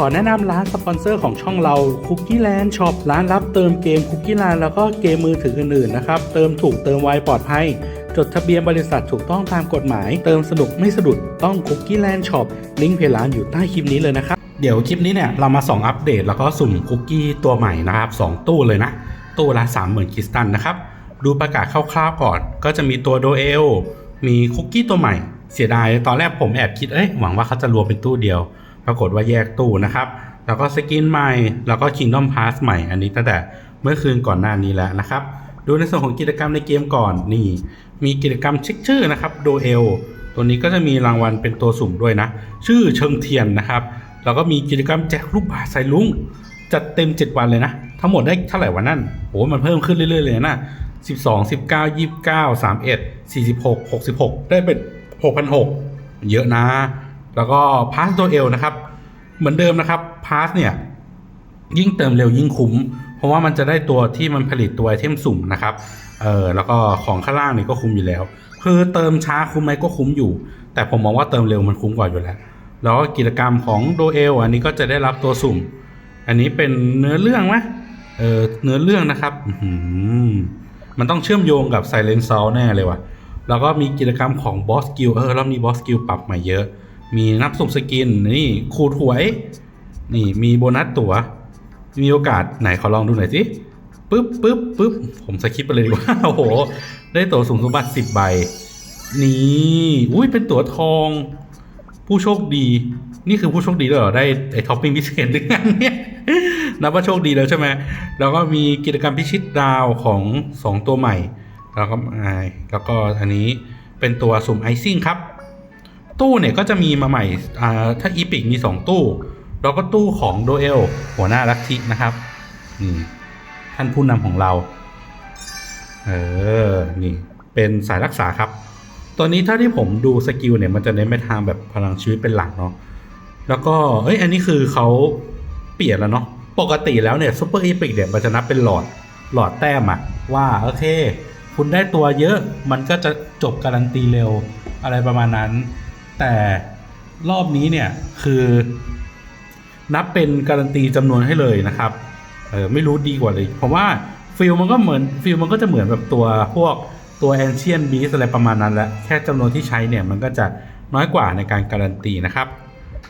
ขอแนะนำร้านสปอนเซอร์ของช่องเรา Cookie Land Shop ร้านรับเติมเกม Cookie Land แล้วก็เกมมือถืออื่นๆนะครับ เติมถูกเติมไวปลอดภัย จดทะเบียนบริษัทถูกต้องตามกฎหมาย เติมสนุกไม่สะดุดต้อง Cookie Land Shop ลิงก์เพจร้านอยู่ใต้คลิปนี้เลยนะครับ เดี๋ยวคลิปนี้เนี่ยเรามาส่องอัปเดตแล้วก็สุ่มคุกกี้ตัวใหม่นะครับ 2 ตู้เลยนะ ตู้ละ 30,000คริสตัลนะครับดูประกาศคร่าวๆก่อน ก็จะมีตัวโดเอลมีคุกกี้ตัวใหม่ เสียดายตอนแรกผมแอบคิดเอ้ยหวังว่าเขาจะรวมเป็นตู้เดียว ปรากฏว่าแยกตู้นะครับ แล้วก็สกินใหม่ แล้วก็ Kingdom Pass ใหม่ อันนี้ตั้งแต่เมื่อคืนก่อนหน้านี้แล้วนะครับ ดูในส่วนของกิจกรรมในเกมก่อนนี่ มีกิจกรรมเช็คชื่อนะครับโดเอลตัวนี้ก็จะมีรางวัลเป็นตัวสุ่มด้วยนะ ชื่อเชิงเทียนนะครับแล้วก็มีกิจกรรมแจกลูกบาศใส่ลุงจัดเต็ม 7 วันเลยนะ ทั้งหมดได้เท่าไหร่วันนั่นโหมันเพิ่มขึ้นเรื่อยๆเลยนะ12 19 29 31 46 66 ได้เป็น 6,600 เยอะนะ แล้วก็พาสตัวเอลนะครับ เหมือนเดิมนะครับพาสเนี่ยยิ่งเติมเร็วยิ่งคุ้ม เพราะว่ามันจะได้ตัวที่มันผลิตตัวไอเทมสุ่มนะครับเออแล้วก็ของข้างล่างนี่ก็คุ้มอยู่แล้ว คือเติมช้าคุ้มไหมก็คุ้มอยู่ แต่ผมมองว่าเติมเร็วมันคุ้มกว่าอยู่แล้ว แล้วก็กิจกรรมของโดเอลอันนี้ก็จะได้รับตัวสุ่ม อันนี้เป็นเนื้อเรื่องไหมเออเนื้อเรื่องนะครับมันต้องเชื่อมโยงกับ Silent Soul แน่เลยว่ะ แล้วก็มีกิจกรรมของ Boss Skill เออแล้วมี Boss Skill ปรับใหม่เยอะ มีนับสุ่มสกินนี่ขูดหวย นี่มีโบนัสตั๋ว มีโอกาสไหนขอลองดูหน่อยสิปึ๊บปึ๊บปึ๊บผมสคิปไปเลยดีกว่าโอ้โห ได้ตั๋วสูงสมบัติสิบใบ นี่อุ้ยเป็นตั๋วทอง ผู้โชคดี นี่คือผู้โชคดีด้วยเหรอได้ไอท็อปปิ้งพิเศษด้วยกันเนี่ยนับว่าโชคดีแล้วใช่ไหมแล้วก็มีกิจกรรมพิชิตดาวของสองตัวใหม่ แล้วก็แล้วก็อันนี้เป็นตัวสุ่มไอซิ่งครับ ตู้เนี่ยก็จะมีมาใหม่อ่าถ้าอีพิกมี 2 ตู้ แล้วก็ตู้ของโดเอลหัวหน้าลัทธินะครับนี่ท่านผู้นำของเรา เออ นี่ เป็นสายรักษาครับ ตัวนี้เท่าที่ผมดูสกิลเนี่ย มันจะเน้นไปทางแบบพลังชีวิตเป็นหลักเนาะ แล้วก็ เอ้ย อันนี้คือเขาเปลี่ยนแล้วเนาะ ปกติแล้วเนี่ยซูเปอร์อีพิกเนี่ยมันจะนับเป็นหลอด หลอดแต้มอะว่า โอเค คุณได้ตัวเยอะ มันก็จะจบการันตีเร็ว อะไรประมาณนั้น แต่รอบนี้เนี่ยคือนับเป็นการันตีจำนวนให้เลยนะครับเออไม่รู้ดีกว่าเลยผมว่าฟิลมันก็เหมือนฟิลมันก็จะเหมือนแบบตัวพวกตัวแอนเชียนบีสอะไรประมาณนั้นแหละแค่จำนวนที่ใช้เนี่ยมันก็จะน้อยกว่าในการการันตีนะครับ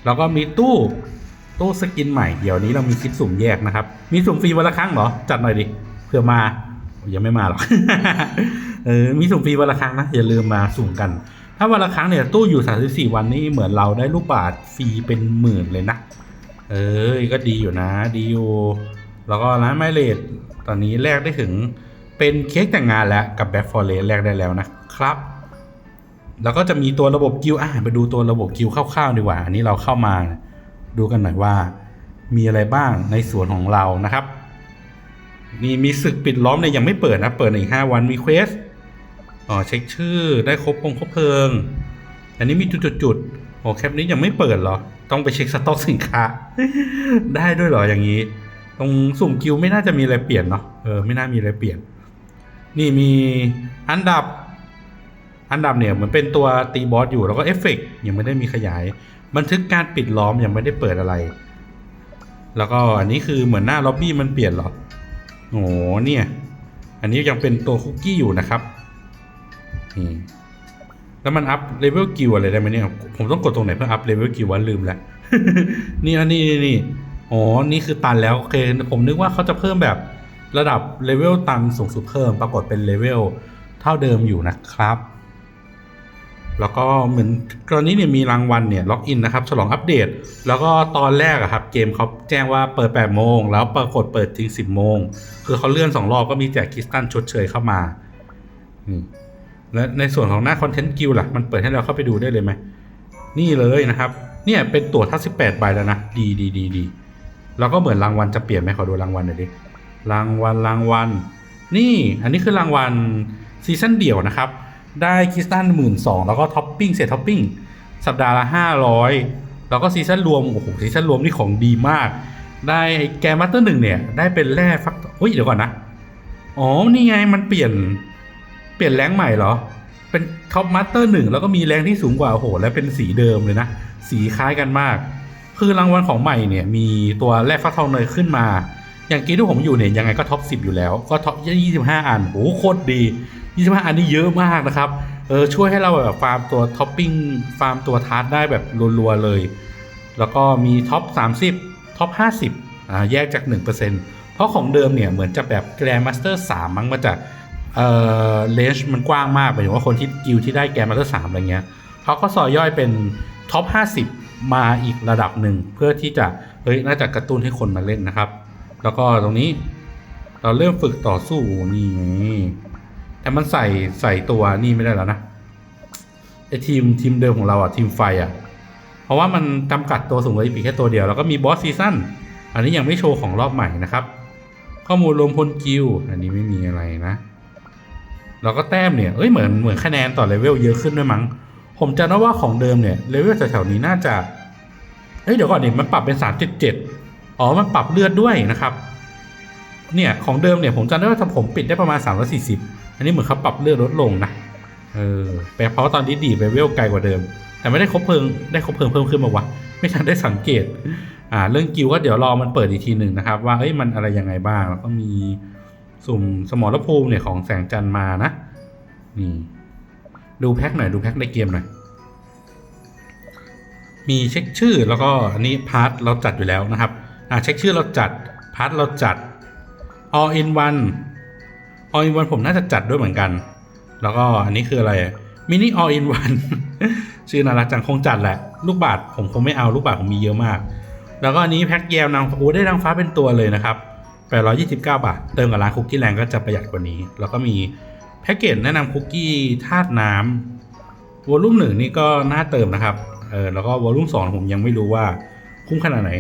แล้วก็มีตู้ตู้สกินใหม่เดี๋ยวนี้เรามีคลิปสุ่มแยกนะครับ มีสุ่มฟรีวันละครั้งเหรอ จัดหน่อยดิเผื่อมายังไม่มาหรอกเออมีสุ่มฟรีวันละครั้งนะอย่าลืมมาสุ่มกัน ถ้าวันละครั้งเนี่ยตู้อยู่ 34 วันนี่เหมือนเราได้ลูกบาทฟรีเป็นหมื่นเลยนะ เอ้ยก็ดีอยู่นะดีอยู่แล้วก็ร้านไมเลดตอนนี้แลกได้ถึงเป็นเค้กแต่งงานแล้วกับแบ็คฟอร์เรสแลกได้แล้วนะครับ แล้วก็จะมีตัวระบบกิลด์อะไปดูตัวระบบกิลคร่าวๆดีกว่า อันนี้เราเข้ามาดูกันหน่อยว่า มีอะไรบ้างในส่วนของเรานะครับนี่มีศึกปิดล้อมเนี่ยยังไม่เปิดนะ เปิดในอีกห้าวันมีเควส อ๋อเช็คชื่อได้ครบพงครบเพลิง อันนี้มีจุดๆๆโอ้แคปนี้ยังไม่เปิดเหรอ ต้องไปเช็คสต็อกสินค้า ได้ด้วยเหรออย่างนี้ ตรงสุ่มกิลด์ไม่น่าจะมีอะไรเปลี่ยนเนาะเออไม่น่ามีอะไรเปลี่ยน นี่มีอันดับ อันดับเนี่ยเหมือนเป็นตัวตีบอสอยู่แล้วก็เอฟเฟกต์ยังไม่ได้มีขยาย บันทึกการปิดล้อมยังไม่ได้เปิดอะไร แล้วก็อันนี้คือเหมือนหน้าล็อบบี้มันเปลี่ยนเหรอโอ้เนี่ย อันนี้ยังเป็นตัวคุกกี้อยู่นะครับ แล้วมันอัพเลเวลกิลอะไรได้ไหมเนี่ย ผมต้องกดตรงไหนเพื่ออัพเลเวลกิลวะลืมแล้ว นี่อันนี้นี่นี่อ๋อ นี่คือตันแล้วโอเค ผมนึกว่าเขาจะเพิ่มแบบระดับเลเวลตันสูงสุดเพิ่ม ปรากฏเป็นเลเวลเท่าเดิมอยู่นะครับ แล้วก็เหมือนกรณีเนี่ยมีรางวัลเนี่ยล็อกอินนะครับ ฉลองอัปเดต แล้วก็ตอนแรกอะครับเกมเขาแจ้งว่าเปิด 8 โมง แล้วปรากฏเปิดถึง10 โมง คือเขาเลื่อน 2 รอบก็มีแจกคริสตัลชดเชยเข้ามาอืม และในส่วนของหน้าคอนเทนต์กิลล่ะ มันเปิดให้เราเข้าไปดูได้เลยไหม นี่เลยนะครับ เนี่ยเป็นตั๋วทั้ง18ใบแล้วนะ ดีดีดีดีแล้วก็เหมือนรางวัลจะเปลี่ยนไหมขอดูรางวัลหน่อยดิ รางวัลรางวัล นี่อันนี้คือรางวัลซีซั่นเดี่ยวนะครับ ได้คริสตัลหมื่นสองแล้วก็ท็อปปิ้งเศษท็อปปิ้งสัปดาห์ละห้าร้อยแล้วก็ซีซั่นรวม โอ้โห ซีซั่นรวมนี่ของดีมาก ได้แกมมาสเตอร์หนึ่งเนี่ย ได้เป็นแร่ฟักเฮ้ยเดี๋ยวก่อนนะ อ๋อ นี่ไงมันเปลี่ยน ปลี่ยนแรงใหม่เหรอ เป็นท็อปมาสเตอร์หนึ่งแล้วก็มีแรงที่สูงกว่าโอ้โหและเป็นสีเดิมเลยนะ สีคล้ายกันมาก คือรางวัลของใหม่เนี่ย มีตัวแรกฟักทองเนยขึ้นมา อย่างกี้ที่ผมอยู่เนี่ยยังไงก็ท็อป10อยู่แล้ว ก็ท็อป25อันโอ้โหโคตรดี25อันนี่เยอะมากนะครับ เออช่วยให้เราแบบฟาร์มตัวท็อปปิ้งฟาร์มตัวทาร์ตได้แบบรัวๆเลย แล้วก็มีท็อป30ท็อป50อ่าแยกจาก1%เพราะของเดิมเนี่ยเหมือนจะแบบแกรนด์มาสเตอร์3มั้งมาจาก เอ่อเลนจ์มันกว้างมากหมายถึงว่าคนที่กิลที่ได้แกนมาสเตอร์3อะไรเงี้ยเขาก็ซอยย่อยเป็นท็อป 50 มาอีกระดับหนึ่ง เพื่อที่จะเฮ้ยน่าจะกระตุ้นให้คนมาเล่นนะครับ แล้วก็ตรงนี้เราเริ่มฝึกต่อสู้นี่ไงแต่มันใส่ใส่ตัวนี่ไม่ได้แล้วนะไอทีมทีมเดิมของเราอะทีมไฟอะเพราะว่ามันจำกัดตัวสูงเลยปีกแค่ตัวเดียว แล้วก็มีบอสซีซั่นอันนี้ยังไม่โชว์ของรอบใหม่นะครับ ข้อมูลรวมพลกิลอันนี้ไม่มีอะไรนะ แล้วก็แต้มเนี่ยเอ้ยเหมือนเหมือนคะแนนต่อเลเวลเยอะขึ้นด้วยมั้ง ผมจำได้ว่าของเดิมเนี่ยเลเวลแถวๆนี้น่าจะเอ้ยเดี๋ยวก่อนเนี่ยมันปรับเป็น 377 อ๋อ มันปรับเลือดด้วยนะครับ เนี่ยของเดิมเนี่ยผมจำได้ว่าทำผมปิดได้ประมาณ 340 อันนี้เหมือนเขาปรับเลือดลดลงนะ เออแปลเพราะว่าตอนนี้ดีดไปเวลไกลกว่าเดิม แต่ไม่ได้ครบเพลิงได้ครบเพลิงเพิ่มขึ้นมาวะ ไม่ทันได้สังเกต อ่า เรื่องกิวก็เดี๋ยวรอมันเปิดอีกทีหนึ่งนะครับ ว่าเอ้ยมันอะไรยังไงบ้าง แล้วก็มี สุ่มสมรภูมิเนี่ยของแสงจันทร์มานะ นี่ ดูแพ็คหน่อยดูแพ็คในเกมหน่อย มีเช็คชื่อแล้วก็อันนี้พาร์ทเราจัดอยู่แล้วนะครับ อ่าเช็คชื่อเราจัดพาร์ทเราจัด all in one all in one ผมน่าจะจัดด้วยเหมือนกัน แล้วก็อันนี้คืออะไรมินิ all in one ชื่อน่ารักจังคงจัดแหละ ลูกบาทผมคงไม่เอาลูกบาทผมมีเยอะมาก แล้วก็อันนี้แพ็กแยวนางโอ้ได้นางฟ้าเป็นตัวเลยนะครับ 829 บาท เติมกับร้านคุกกี้แรงก็จะประหยัดกว่านี้ แล้วก็มีแพ็กเกจแนะนำคุกกี้ธาตุน้ำวอลลุ่มหนึ่งนี่ก็น่าเติมนะครับ เออแล้วก็วอลลุ่มสองผมยังไม่รู้ว่าคุ้มขนาดไหน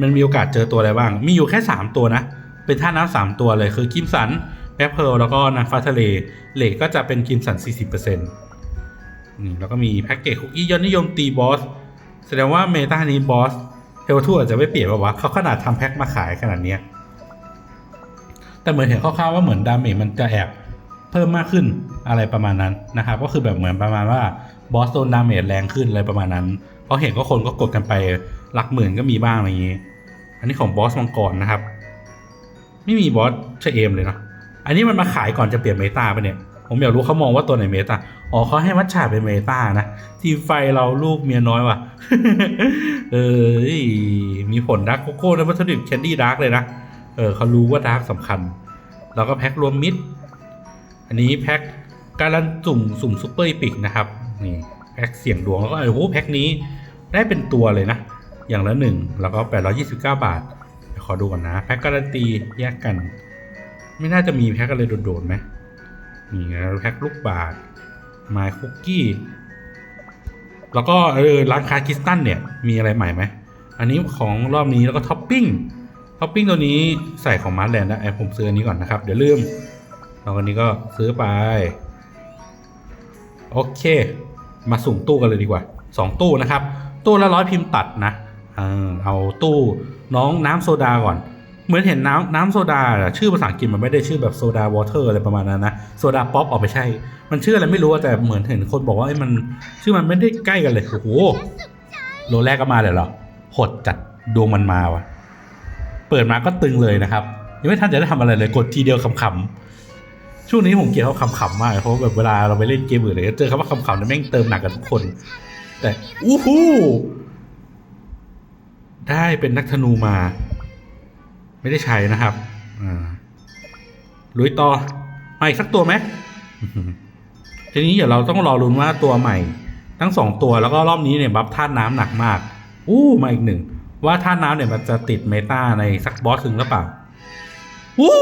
มันมีโอกาสเจอตัวอะไรบ้าง มีอยู่แค่ 3 ตัวนะ เป็นท่าตุน้ำสามตัวเลยคือคิมสันแอปเปิลแล้วก็นางฟ้าทะเลเหล็กก็จะเป็นคิมสัน 40%นี่แล้วก็มีแพ็กเกจคุกกี้ยอดนิยมตีบอสแสดงว่าเมตานี้บอสเทลทูอาจจะไม่เปลี่ยนป่าวะเขาขนาดทำแพ็คมาขายขนาดเนี้ย แต่เหมือนเห็นคร่าวๆว่าเหมือนดาเมจมันจะแอบเพิ่มมากขึ้นอะไรประมาณนั้นนะครับ ก็คือแบบเหมือนประมาณว่าบอสโดนดาเมจแรงขึ้นอะไรประมาณนั้นเพราะเห็นก็คนก็กดกันไปหลักหมื่นก็มีบ้างอะไรอย่างนี้ อันนี้ของบอสมังกรนะครับ ไม่มีบอสเชเอมเลยเนาะอันนี้มันมาขายก่อนจะเปลี่ยนเมตาไปเนี่ยผมอยากรู้เขามองว่าตัวไหนเมตาอ๋อเขาให้มัชชาเป็นเมตานะทีไฟเราลูกเมียน้อยว่ะ เออมีผลดักโกโก้นะวัตถุดิบแคนดี้ดาร์กเลยนะ เออเขารู้ว่าดาร์กสำคัญ แล้วก็แพ็ครวมมิด อันนี้แพ็คการันสุ่มสุ่มซุปเปอร์อีพิกนะครับนี่แพ็คเสียงดวงแล้วก็โอ้โหแพ็คนี้ได้เป็นตัวเลยนะ อย่างละหนึ่งแล้วก็ 829 บาทเดี๋ยวขอดูก่อนนะ แพ็คการันตีแยกกัน ไม่น่าจะมีแพ็คอะไรโดดๆไหมนี่แพ็คลูกบาทไมคุกกี้แล้วก็เออร้านคาคิสตันเนี่ยมีอะไรใหม่ไหมอันนี้ของรอบนี้แล้วก็ท็อปปิ้ง ท็อปปิ้งตัวนี้ใส่ของมาร์แลนด์นะไอผมซื้ออันนี้ก่อนนะครับ เดี๋ยวลืมแล้วอันนี้ก็ซื้อไป โอเค มาสุ่มตู้กันเลยดีกว่า 2 ตู้นะครับ ตู้ละร้อยพิมพ์ตัดนะเออเอาตู้น้องน้ำโซดาก่อน เหมือนเห็นน้ำน้ำโซดาชื่อภาษาอังกฤษมันไม่ได้ชื่อแบบโซดาวอเตอร์อะไรประมาณนั้นนะโซดาป๊อปออกไปใช่ มันชื่ออะไรไม่รู้แต่เหมือนเห็นคนบอกว่าไอ้มันชื่อมันไม่ได้ใกล้กันเลยโอ้โหโลแรกก็มาเลยเหรอหดจัดดวงมันมาว่ะ เปิดมาก็ตึงเลยนะครับ ยังไม่ทันจะได้ทำอะไรเลยกดทีเดียวขำๆช่วงนี้ผมเกลียดเขาขำๆมากเพราะแบบเวลาเราไปเล่นเกมอื่นเลยเจอคำว่าขำๆเนี่ยแม่งเติมหนักกันทุกคน แต่อู้หูได้เป็นนักธนูมา ไม่ได้ใช้นะครับอ่าลุยต่อมาอีกสักตัวไหมทีนี้เดี๋ยวเราต้องรอรุ้นว่าตัวใหม่ ทั้งสองตัวแล้วก็รอบนี้เนี่ยบัฟธาตุน้ำหนักมาก อู้มาอีกหนึ่ง ว่าธาน้ำเนี่ยมันจะติดเมตาในสักบอสถึงหรือเปล่าอู้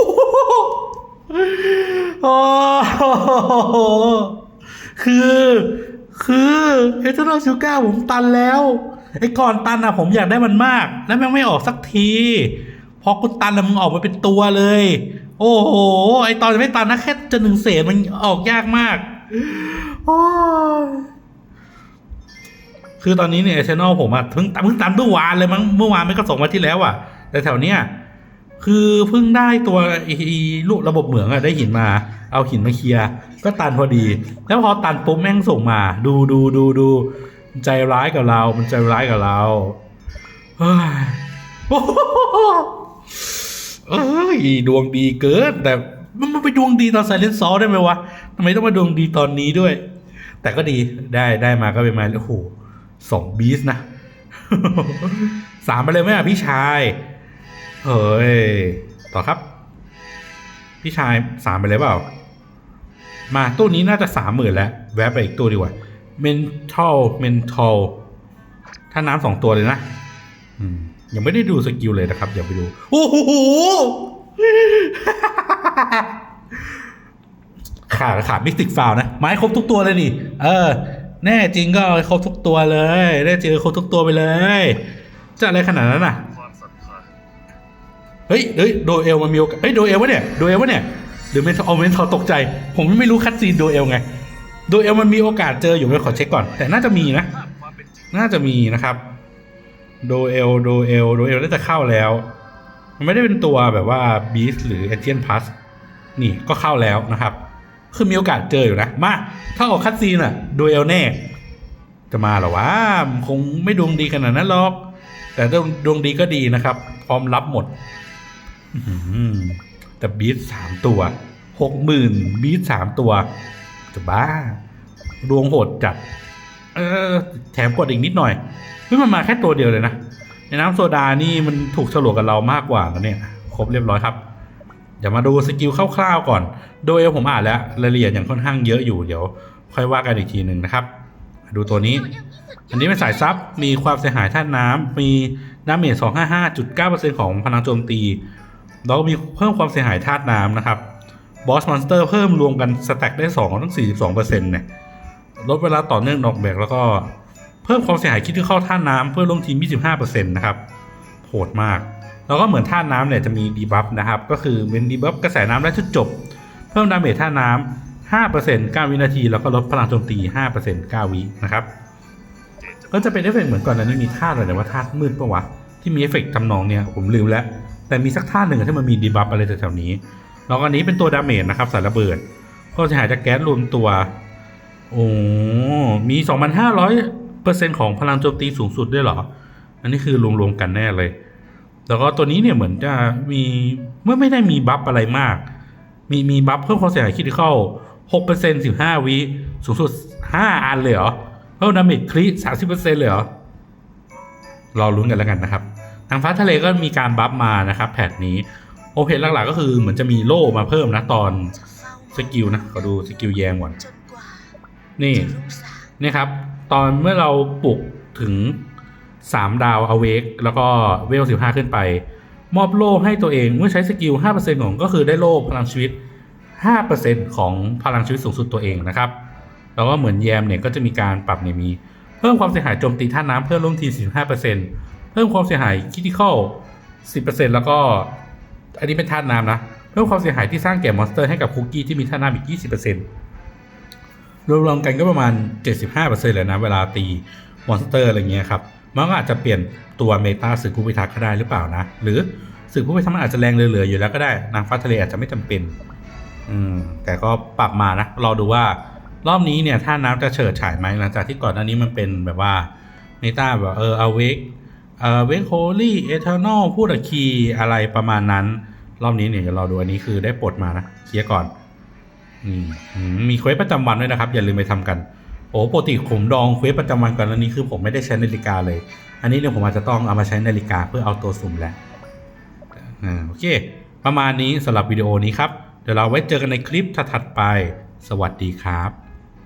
โอ้โหคือ คือเอเทอร์นอลชิก้าผมตันแล้วไอ้ก่อนตันอะผมอยากได้มันมาก แล้วแม่งไม่ออกสักที พอกูตันแล้วมึงออกมาเป็นตัวเลย โอ้โห ไอตอนไม่ตันนะแค่จะหนึ่งเศษมันออกยากมากโอ้ คือตอนนี้เนี่ยชแนลผมอะเพิ่งเพิ่งตันเมื่อวานเลยมั้งเมื่อวานไม่ก็สองวันที่แล้วอะแต่แถวเนี้ยคือเพิ่งได้ตัวอ้ลูกระบบเหมืองอะได้หินมา เอาหินมาเคลียร์ก็ตันพอดี แล้วพอตันปุ๊บแม่งส่งมา ดูดูดูดูใจร้ายกับเรา มันใจร้ายกับเราเฮ้ยโอ้โหเอ้ยดวงดีเกินแต่มันมันไปดวงดีตอนไซเลนซอได้ไหมวะทำไมต้องมาดวงดีตอนนี้ด้วย แต่ก็ดีได้ได้มาก็เป็นมาโอ้โห สองบีสนะสามไปเลยไหมอะพี่ชายเฮ้ยต่อครับ พี่ชายสามไปเลยเปล่า มาตู้นี้น่าจะสามหมื่นแล้ว แวะไปอีกตู้ดีกว่า mental mental ถ้าน้ำสองตัวเลยนะยังไม่ได้ดูสกิลเลยนะครับ อย่าไปดู โอ้โหขาดขาดมิสติกฟาวนะ ไม้ครบทุกตัวเลยนี่ เออ แน่จริงก็เอาให้ครบทุกตัวเลยแน่จริงก็ครบทุกตัวไปเลย จะอะไรขนาดนั้นน่ะ ความศรัทธาเฮ้ยเฮ้ยโดเอลมันมีโอกาสเฮ้ยโดเอลวะเนี่ยโดเอลวะเนี่ยหรือเมนทอลเมนทอตกใจ ผมไม่รู้คัดซีนโดเอลไงโดเอลมันมีโอกาสเจออยู่ไหมขอเช็คก่อน แต่น่าจะมีนะ ภาพความเป็นจริงน่าจะมีนะครับ โดเอลโดเอลโดเอลน่าจะเข้าแล้ว มันไม่ได้เป็นตัวแบบว่าบีสหรือเอเจนพัสนี่ก็เข้าแล้วนะครับ คือมีโอกาสเจออยู่นะ มา ถ้าออกคัดซีนอะโดเอลแน่ จะมาหรอวะคงไม่ดวงดีขนาดนั้นหรอก แต่ดวงดวงดีก็ดีนะครับ พร้อมรับหมดแต่บีทสามตัวหกหมื่นบีทสามตัว จะบ้า ดวงโหดจัด เออ แถมกดอีกนิดหน่อยเฮ้ยมันมาแค่ตัวเดียวเลยนะ ในน้ำโซดานี่มันถูกฉลกกับเรามากกว่านะเนี่ย ครบเรียบร้อยครับ เดี๋ยวมาดูสกิลคร่าวๆก่อน โดยผมอ่านแล้วรายละเอียดอย่างค่อนข้างเยอะอยู่เดี๋ยว ค่อยว่ากันอีกทีหนึ่งนะครับ ดูตัวนี้ อันนี้เป็นสายซับมีความเสียหายท่านน้ำมีดาเมจ255.9%ของพลังโจมตี แล้วก็มีเพิ่มความเสียหายธาตุน้ำนะครับบอสมอนสเตอร์เพิ่มรวมกันสแต็กได้2ตั้ง42%เนี่ยลดเวลาต่อเนื่องนอกแบกแล้วก็เพิ่มความเสียหายคิดที่เข้าท่าน้ำเพื่อลงทีม 25%นะครับโหดมาก แล้วก็เหมือนท่าน้ำเนี่ยจะมีดีบัฟนะครับ ก็คือเป็นดีบัฟกระแสน้ำได้จุดจบ เพิ่มดาเมจท่าน้ำ5% 9 วินาที แล้วก็ลดพลังโจมตี 5% 9 วินะครับ ก็จะเป็นเอฟเฟกต์เหมือนก่อนนะนี่มีท่าอะไรแต่ว่าท่ามืดปะวะ ที่มีเอฟเฟกต์ทำนองเนี่ยผมลืมแล้ว แต่มีสักท่าหนึ่งที่มันมีดีบัฟอะไรแถวๆนี้ แล้วก็อันนี้เป็นตัวดาเมจนะครับสายระเบิดก็จะหายจากแก๊สรวมตัวโอ้มี 2,500เปอร์เซ็นของพลังโจมตีสูงสุดด้วยเหรอ อันนี้คือรวมๆกันแน่เลย แล้วก็ตัวนี้เนี่ยเหมือนจะมีเมื่อไม่ได้มีบัฟอะไรมาก มีมีบัฟเพิ่มความเสียหายคิดเข้า6%เปอร์เซ็นต์สิบห้าวิสูงสุด5อันเลยเหรอเพิ่มดาเมจคริสามสิบเปอร์เซ็นต์เลยเหรอรอลุ้นกันแล้วกันนะครับ ทางฟ้าทะเลก็มีการบัฟมานะครับแพทนี้โอเพนหลักๆก็คือเหมือนจะมีโล่มาเพิ่มนะตอนสกิลนะขอดูสกิลแยงก่อนนกว่านี่นี่ครับ ตอนเมื่อเราปลุกถึง 3 ดาวอเวกแล้วก็เวล 15 ขึ้นไป มอบโล่ให้ตัวเองเมื่อใช้สกิล 5%ของก็คือได้โล่พลังชีวิต 5%ของพลังชีวิตสูงสุดตัวเองนะครับ แล้วก็เหมือนแยมเนี่ยก็จะมีการปรับเนี่ยมี เพิ่มความเสียหายโจมตีท่าน้ำเพิ่มลงที45%เพิ่มความเสียหายคิติคอล10%แล้วก็ อันนี้เป็นท่าน้ำนะ เพิ่มความเสียหายที่สร้างแก่มอนสเตอร์ให้กับคุกกี้ที่มีท่าน้ำอีก 20%รวมๆกันก็ประมาณ 75%เลยนะเวลาตีมอนสเตอร์อะไรเงี้ยครับ มันก็อาจจะเปลี่ยนตัวเมตาศึกผู้พิทักษ์ก็ได้หรือเปล่านะ หรือศึกผู้พิทักษ์มันอาจจะแรงเหลือๆอยู่แล้วก็ได้นางฟ้าทะเลอาจจะไม่จำเป็น อืม แต่ก็ปรับมานะรอดูว่ารอบนี้เนี่ยท่าน้ำจะเฉิดฉายไหมหลังจากที่ก่อนหน้านี้มันเป็นแบบว่าเมตาแบบเออเอาเวกเออเวกโฮลี่เอเทอร์นอลพูดอะคีอะไรประมาณนั้น รอบนี้เนี่ยเรอดูอันนี้คือได้ปลดมานะเคลียร์ก่อนอืมมมีเควสประจำวันด้วยนะครับ อย่าลืมไปทำกัน โอ้ปกติผมดองเควสประจำวันก่อนแล้วนี้คือผมไม่ได้ใช้นาฬิกาเลย อันนี้เนี่ยผมอาจจะต้องเอามาใช้นาฬิกาเพื่อเอาตัวสุ่มแหละอ่าโอเค ประมาณนี้สำหรับวิดีโอนี้ครับ เดี๋ยวเราไว้เจอกันในคลิปถัดๆไป สวัสดีครับ